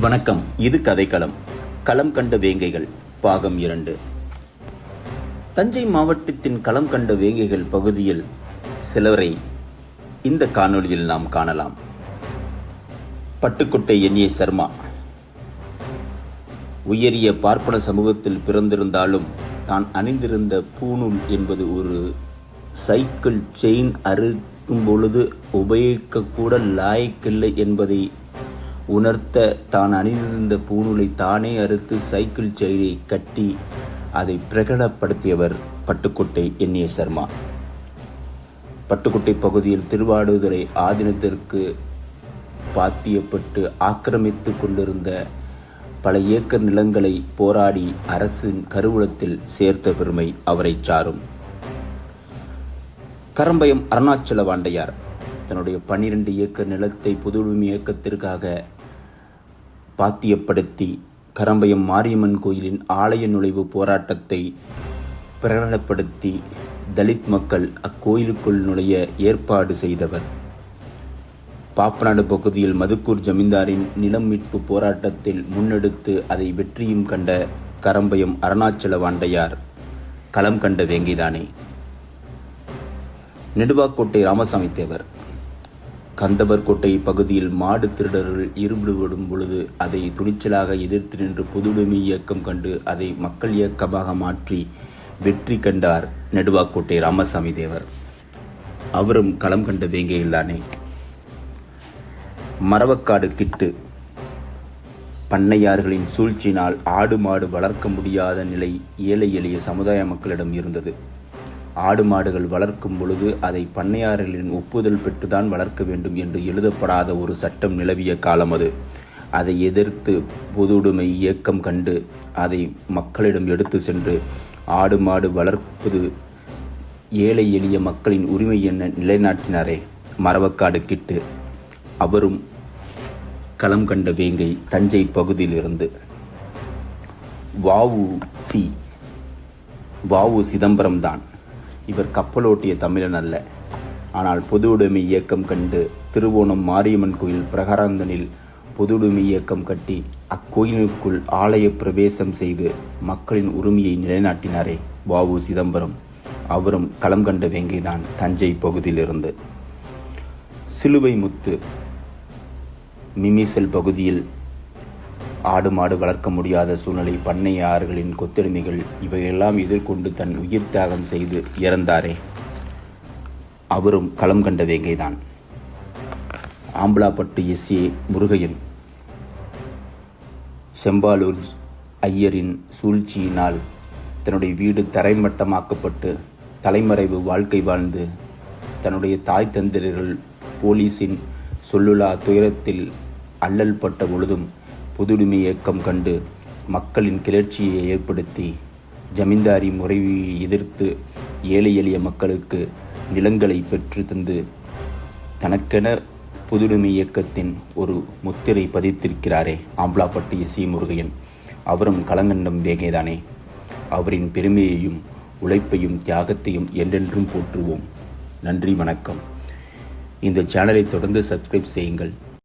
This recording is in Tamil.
வணக்கம். இது கதைக்களம். களம் கண்ட வேங்கைகள். பாகம் இரண்டு. தஞ்சை மாவட்டத்தின் களம் கண்ட வேங்கைகள் பகுதியில் சிலரை இந்த காணொளியில் நாம் காணலாம். பட்டுக்கோட்டை என் ஏ சர்மா. உயரிய பார்ப்பன சமூகத்தில் பிறந்திருந்தாலும் தான் அணிந்திருந்த பூணூல் என்பது ஒரு சைக்கிள் செயின் அறுக்கும் பொழுது உபயோகிக்கக்கூட லாயக்கில்லை என்பதை உணர்த்த தான் அணிந்திருந்த பூணூலை தானே அறுத்து சைக்கிள் செயலை கட்டி அதை பிரகடப்படுத்தியவர் பட்டுக்கோட்டை என். ஏ. சர்மா. பட்டுக்கோட்டை பகுதியில் திருவாடுதுறை ஆதீனத்திற்கு பாத்தியப்பட்டு ஆக்கிரமித்து கொண்டிருந்த பல ஏக்கர் நிலங்களை போராடி அரசின் கருவூலத்தில் சேர்த்த பெருமை அவரை சாரும். கரம்பயம் அருணாச்சல வாண்டையார். தன்னுடைய பன்னிரண்டு ஏக்கர் நிலத்தை பொது இயக்கத்திற்காக பாத்தியப்படுத்தி கரம்பயம் மாரியம்மன் கோயிலின் ஆலய நுழைவு போராட்டத்தை பிரகடனப்படுத்தி தலித் மக்கள் அக்கோயிலுக்குள் நுழைய ஏற்பாடு செய்தவர். பாப்பநாடு பகுதியில் மதுக்கூர் ஜமீன்தாரின் நிலம் மீட்பு போராட்டத்தில் முன்னெடுத்து அதை வெற்றியும் கண்ட கரம்பயம் அருணாச்சல வாண்டையார் களம் கண்ட வேங்கிதானே. நெடுவாக்கோட்டை ராமசாமி தேவர். கந்தவர்கோட்டை பகுதியில் மாடு திருடர்கள் ஈடுபடும் பொழுது அதை துணிச்சலாக எதிர்த்து நின்று புதுடுமை இயக்கம் கண்டு அதை மக்கள் இயக்கமாக மாற்றி வெற்றி கண்டார் நெடுவாக்கோட்டை ராமசாமி தேவர். அவரும் களம் கண்ட வேங்கையில்தானே? மரவக்காடு கிட்டு. பண்ணையார்களின் சூழ்ச்சியினால் ஆடு மாடு வளர்க்க முடியாத நிலை ஏழை எளிய சமுதாய மக்களிடம் இருந்தது. ஆடு மாடுகள் வளர்க்கும் பொழுது அதை பண்ணையாரர்களின் ஒப்புதல் பெற்றுதான் வளர்க்க வேண்டும் என்று எழுதப்படாத ஒரு சட்டம் நிலவிய காலம் அது. அதை எதிர்த்து பொதுவுடைமை இயக்கம் கண்டு அதை மக்களிடம் எடுத்து சென்று ஆடு மாடு வளர்ப்பது ஏழை எளிய மக்களின் உரிமை என நிலைநாட்டினாரே மரவக்காடு கிட்டு. அவரும் களம் கண்ட வேங்கை தஞ்சை பகுதியிலிருந்து. வாவு சி வாவு சிதம்பரம் தான். இவர் கப்பலோட்டிய தமிழன் அல்ல. ஆனால் பொது உடைமை இயக்கம் கண்டு திருவோணம் மாரியம்மன் கோயில் பிரகாராந்தனில் பொது உடைமை இயக்கம் கட்டி அக்கோயிலுக்குள் ஆலய பிரவேசம் செய்து மக்களின் உரிமையை நிலைநாட்டினாரே வாவு சிதம்பரம். அவரும் களம் கண்ட வேங்கைதான் தஞ்சை பகுதியிலிருந்து. சிலுவை முத்து மிமிசல் பகுதியில் ஆடு மாடு வளர்க்க முடியாத சூழ்நிலை பண்ணையாறுகளின் கொத்தடிமைகள் இவையெல்லாம் எதிர்கொண்டு தன் உயிர் தியாகம் செய்து இறந்தாரே. அவரும் களம் கண்ட வேங்கைதான். ஆம்பலாப்பட்டு எஸ். ஏ. முருகையன். செம்பாலூர் ஐயரின் சூழ்ச்சியினால் தன்னுடைய வீடு தரைமட்டமாக்கப்பட்டு தலைமறைவு வாழ்க்கை வாழ்ந்து தன்னுடைய தாய் தந்திரர்கள் போலீஸின் சொல்லுலா துயரத்தில் அல்லல் பட்ட பொழுதும் பொதுடுமை இயக்கம் கண்டு மக்களின் கிளர்ச்சியை ஏற்படுத்தி ஜமீன்தாரி முறையை எதிர்த்து ஏழை எளிய மக்களுக்கு நிலங்களை பெற்று தந்து தனக்கென பொதுடுமை இயக்கத்தின் ஒரு முத்திரை பதித்திருக்கிறாரே ஆம்பலாப்பட்டி சி முருகையன். அவரும் கலங்கண்டம் வேகேதானே அவரின் பெருமையையும் உழைப்பையும் தியாகத்தையும் என்றென்றும் போற்றுவோம். நன்றி வணக்கம். இந்த சேனலை தொடர்ந்து சப்ஸ்கிரைப் செய்யுங்கள்.